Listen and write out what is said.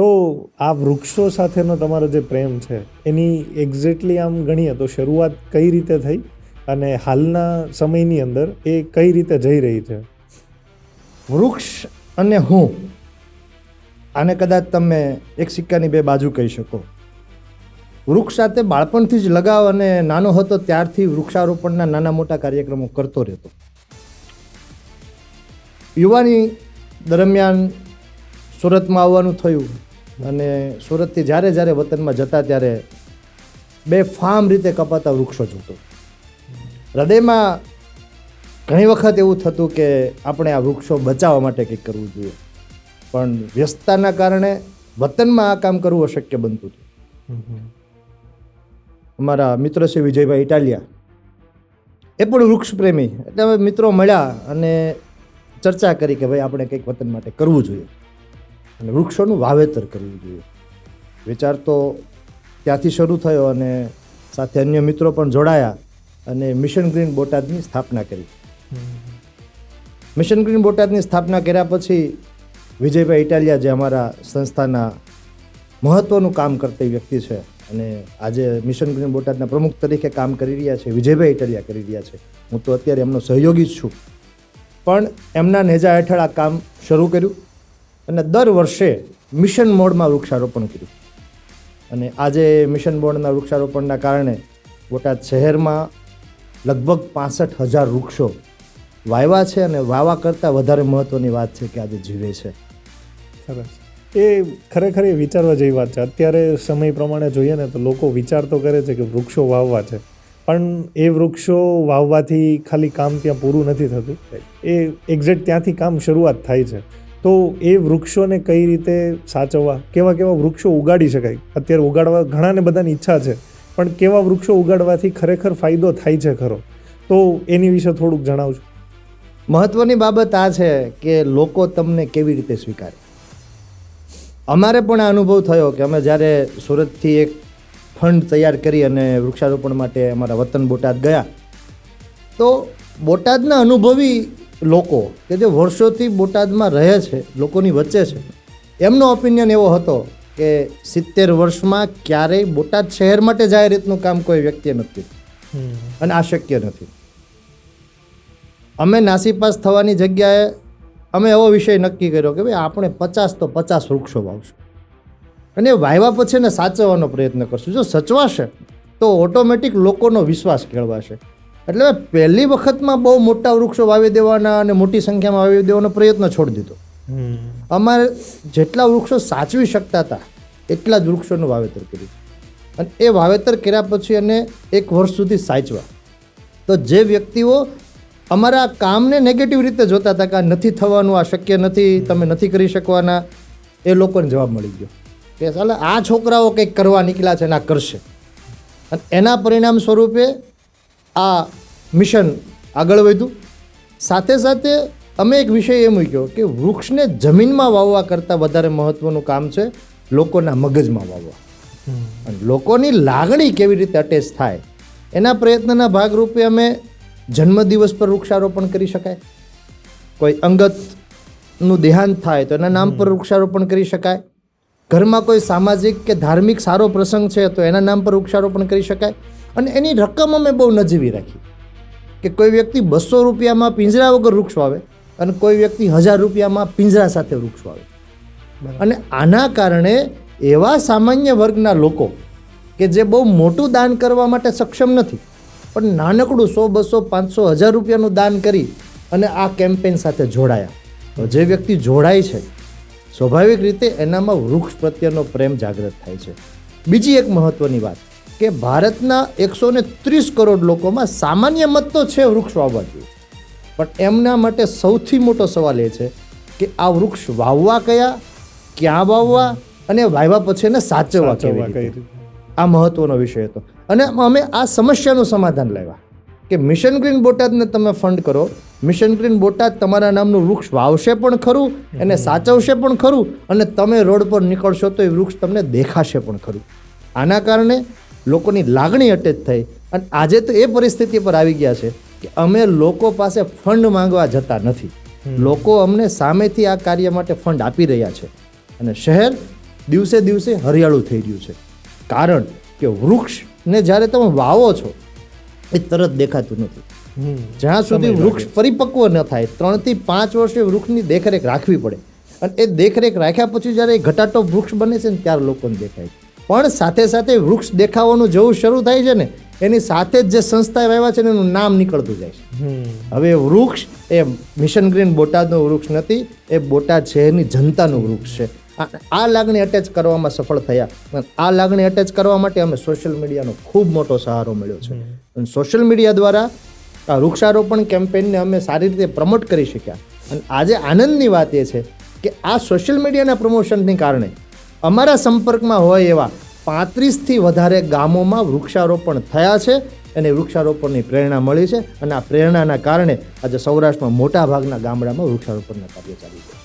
તો આ વૃક્ષો સાથેનો તમારો જે પ્રેમ છે, એની એક્ઝેક્ટલી આમ ગણીએ તો શરૂઆત કઈ રીતે થઈ અને હાલના સમયની અંદર એ કઈ રીતે જઈ રહી છે? વૃક્ષ અને હું, આને કદાચ તમે એક સિક્કાની બે બાજુ કહી શકો. વૃક્ષ સાથે બાળપણથી જ લગાવ અને નાનો હતો ત્યારથી વૃક્ષારોપણના નાના મોટા કાર્યક્રમો કરતો રહેતો. યુવાની દરમિયાન સુરતમાં આવવાનું થયું. અને સુરતથી જ્યારે જ્યારે વતનમાં જતા ત્યારે બે ફાર્મ રીતે કપાતા વૃક્ષો જોતો. હૃદયમાં ઘણી વખત એવું થતું કે આપણે આ વૃક્ષો બચાવવા માટે કંઈક કરવું જોઈએ. પણ વ્યસ્તતાના કારણે વતનમાં આ કામ કરવું અશક્ય બનતું હતું. અમારા મિત્ર છે વિજયભાઈ ઇટાલિયા, એ પણ વૃક્ષ પ્રેમી એટલે મિત્રો મળ્યા અને ચર્ચા કરી કે ભાઈ આપણે કંઈક વતન માટે કરવું જોઈએ. અને વૃક્ષોનું વાવેતર કરવું જોઈએ. વિચાર તો ત્યાંથી શરૂ થયો અને સાથે અન્ય મિત્રો પણ જોડાયા અને મિશન ગ્રીન બોટાદની સ્થાપના કરી. મિશન ગ્રીન બોટાદની સ્થાપના કર્યા પછી વિજયભાઈ ઇટાલિયા જે અમારા સંસ્થાના મહત્ત્વનું કામ કરતી વ્યક્તિ છે અને આજે મિશન ગ્રીન બોટાદના પ્રમુખ તરીકે કામ કરી રહ્યા છે, વિજયભાઈ ઇટાલિયા કરી રહ્યા છે. હું તો અત્યારે એમનો સહયોગી જ છું. પણ એમના નેજા હેઠળ આ કામ શરૂ કર્યું. અને દર વર્ષે મિશન મોડમાં વૃક્ષારોપણ કર્યું. અને આજે મિશન મોડના વૃક્ષારોપણના કારણે બોટાદ શહેરમાં લગભગ પાસઠ હજાર વૃક્ષો વાવ્યા છે અને વાવા કરતાં વધારે મહત્ત્વની વાત છે કે આજે જીવે છે. સરસ. એ ખરેખર એ વિચારવા જેવી વાત છે. અત્યારે સમય પ્રમાણે જોઈએ ને તો લોકો વિચાર તો કરે છે કે વૃક્ષો વાવવા છે. પણ એ વૃક્ષો વાવવાથી ખાલી કામ ત્યાં પૂરું નથી થતું. એ એક્ઝેક્ટ ત્યાંથી કામ શરૂઆત થાય છે. તો એ વૃક્ષોને કઈ રીતે સાચવવા? કેવા કેવા વૃક્ષો ઉગાડી શકાય? અત્યારે ઉગાડવા ઘણાને બધાની ઈચ્છા છે, પણ કેવા વૃક્ષો ઉગાડવાથી ખરેખર ફાયદો થાય છે ખરો? તો એની વિશે થોડુંક જણાવજો. મહત્વની બાબત આ છે કે લોકો તમને કેવી રીતે સ્વીકારે. અમારે પણ આ અનુભવ થયો કે અમે જ્યારે સુરતથી એક ફંડ તૈયાર કરી અને વૃક્ષારોપણ માટે અમારા વતન બોટાદ ગયા, તો બોટાદના અનુભવી લોકો કે જે વર્ષોથી બોટાદમાં રહે છે લોકોની વચ્ચે છે એમનો ઓપિનિયન એવો હતો કે સિત્તેર વર્ષમાં ક્યારેય બોટાદ શહેર માટે જાય રીતનું કામ કોઈ વ્યક્તિએ નથી. અને આ શક્ય નથી. અમે નાસીપાસ થવાની જગ્યાએ અમે એવો વિષય નક્કી કર્યો કે ભાઈ આપણે પચાસ તો પચાસ વૃક્ષો વાવશું. અને એ વાવ્યા પછી એને સાચવવાનો પ્રયત્ન કરશું. જો સચવાશે તો ઓટોમેટિક લોકોનો વિશ્વાસ કેળવાશે. એટલે મેં પહેલી વખતમાં બહુ મોટા વૃક્ષો વાવી દેવાના અને મોટી સંખ્યામાં વાવી દેવાનો પ્રયત્ન છોડી દીધો. અમારે જેટલા વૃક્ષો સાચવી શકતા હતા એટલા જ વૃક્ષોનું વાવેતર કર્યું. અને એ વાવેતર કર્યા પછી એને એક વર્ષ સુધી સાચવા. તો જે વ્યક્તિઓ અમારા કામને નેગેટિવ રીતે જોતા હતા કે આ નથી થવાનું આ શક્ય નથી તમે નથી કરી શકવાના એ લોકોને જવાબ મળી ગયો. કે ચાલે આ છોકરાઓ કંઈક કરવા નીકળ્યા છે અને આ કરશે. અને એના પરિણામ સ્વરૂપે આ મિશન આગળ વધ્યું. સાથે સાથે અમે એક વિષય એ મૂક્યો કે વૃક્ષને જમીનમાં વાવવા કરતાં વધારે મહત્ત્વનું કામ છે લોકોના મગજમાં વાવવા. અને લોકોની લાગણી કેવી રીતે અટેચ થાય એના પ્રયત્નના ભાગરૂપે અમે જન્મદિવસ પર વૃક્ષારોપણ કરી શકાય. કોઈ અંગતનું દેહાંત થાય તો એના નામ પર વૃક્ષારોપણ કરી શકાય. ઘરમાં કોઈ સામાજિક કે ધાર્મિક સારો પ્રસંગ છે તો એના નામ પર વૃક્ષારોપણ કરી શકાય. અને એની રકમ અમે બહુ નજીવી રાખી. કે કોઈ વ્યક્તિ બસો રૂપિયામાં પિંજરા વગર વૃક્ષ વાવે અને કોઈ વ્યક્તિ હજાર રૂપિયામાં પિંજરા સાથે વૃક્ષ વાવે. અને આના કારણે એવા સામાન્ય વર્ગના લોકો કે જે બહુ મોટું દાન કરવા માટે સક્ષમ નથી પણ નાનકડું સો બસો પાંચસો હજાર રૂપિયાનું દાન કરી અને આ કેમ્પેન સાથે જોડાયા. તો જે વ્યક્તિ જોડાય છે સ્વાભાવિક રીતે એનામાં વૃક્ષ પ્રત્યેનો પ્રેમ જાગૃત થાય છે. બીજી એક મહત્ત્વની વાત. કે ભારતના એકસો ને ત્રીસ કરોડ લોકોમાં સામાન્ય મત તો છે વૃક્ષ વાવવા જોઈએ પણ એમના માટે સૌથી મોટો સવાલ એ છે કે આ વૃક્ષ વાવવા કયા ક્યાં વાવવા અને વાવ્યા પછી એને સાચવવા કેવી આ મહત્વનો વિષય હતો. અને અમે આ સમસ્યાનું સમાધાન લાવ્યા કે મિશન ગ્રીન બોટાદને તમે ફંડ કરો. મિશન ગ્રીન બોટાદ તમારા નામનું વૃક્ષ વાવશે પણ ખરું એને સાચવશે પણ ખરું અને તમે રોડ પર નીકળશો તો એ વૃક્ષ તમને દેખાશે પણ ખરું. આના કારણે લોકોની લાગણી અટેચ થઈ. અને આજે તો એ પરિસ્થિતિ પર આવી ગયા છે કે અમે લોકો પાસે ફંડ માંગવા જતા નથી. લોકો અમને સામેથી આ કાર્ય માટે ફંડ આપી રહ્યા છે. અને શહેર દિવસે દિવસે હરિયાળું થઈ રહ્યું છે. કારણ કે વૃક્ષને જ્યારે તમે વાવો છો એ તરત દેખાતું નથી. જ્યાં સુધી વૃક્ષ પરિપક્વ ન થાય ત્રણથી પાંચ વર્ષે વૃક્ષની દેખરેખ રાખવી પડે. અને એ દેખરેખ રાખ્યા પછી જ્યારે એ ઘટાટો વૃક્ષ બને છે ને ત્યારે લોકોને દેખાય પણ સાથે સાથે વૃક્ષ દેખાવાનું જેવું શરૂ થાય છે ને એની સાથે જ જે સંસ્થાએ વાવ્યા છે ને એનું નામ નીકળતું જાય છે. હવે વૃક્ષ એ મિશન ગ્રીન બોટાદનું વૃક્ષ નથી એ બોટાદ શહેરની જનતાનું વૃક્ષ છે. આ- લાગણી અટેચ કરવામાં સફળ થયા. આ લાગણી અટેચ કરવા માટે અમે સોશિયલ મીડિયાનો ખૂબ મોટો સહારો મળ્યો છે. અને સોશિયલ મીડિયા દ્વારા આ વૃક્ષારોપણ કેમ્પેનને અમે સારી રીતે પ્રમોટ કરી શક્યા. અને આજે આનંદની વાત એ છે કે આ સોશિયલ મીડિયાના પ્રમોશનને કારણે અમારા સંપર્કમાં હોય એવા પાંત્રીસથી વધારે ગામોમાં વૃક્ષારોપણ થયા છે એને વૃક્ષારોપણની પ્રેરણા મળી છે અને આ પ્રેરણાના કારણે આજે સૌરાષ્ટ્રમાં મોટા ભાગના ગામડામાં વૃક્ષારોપણના કાર્ય ચાલુ છે.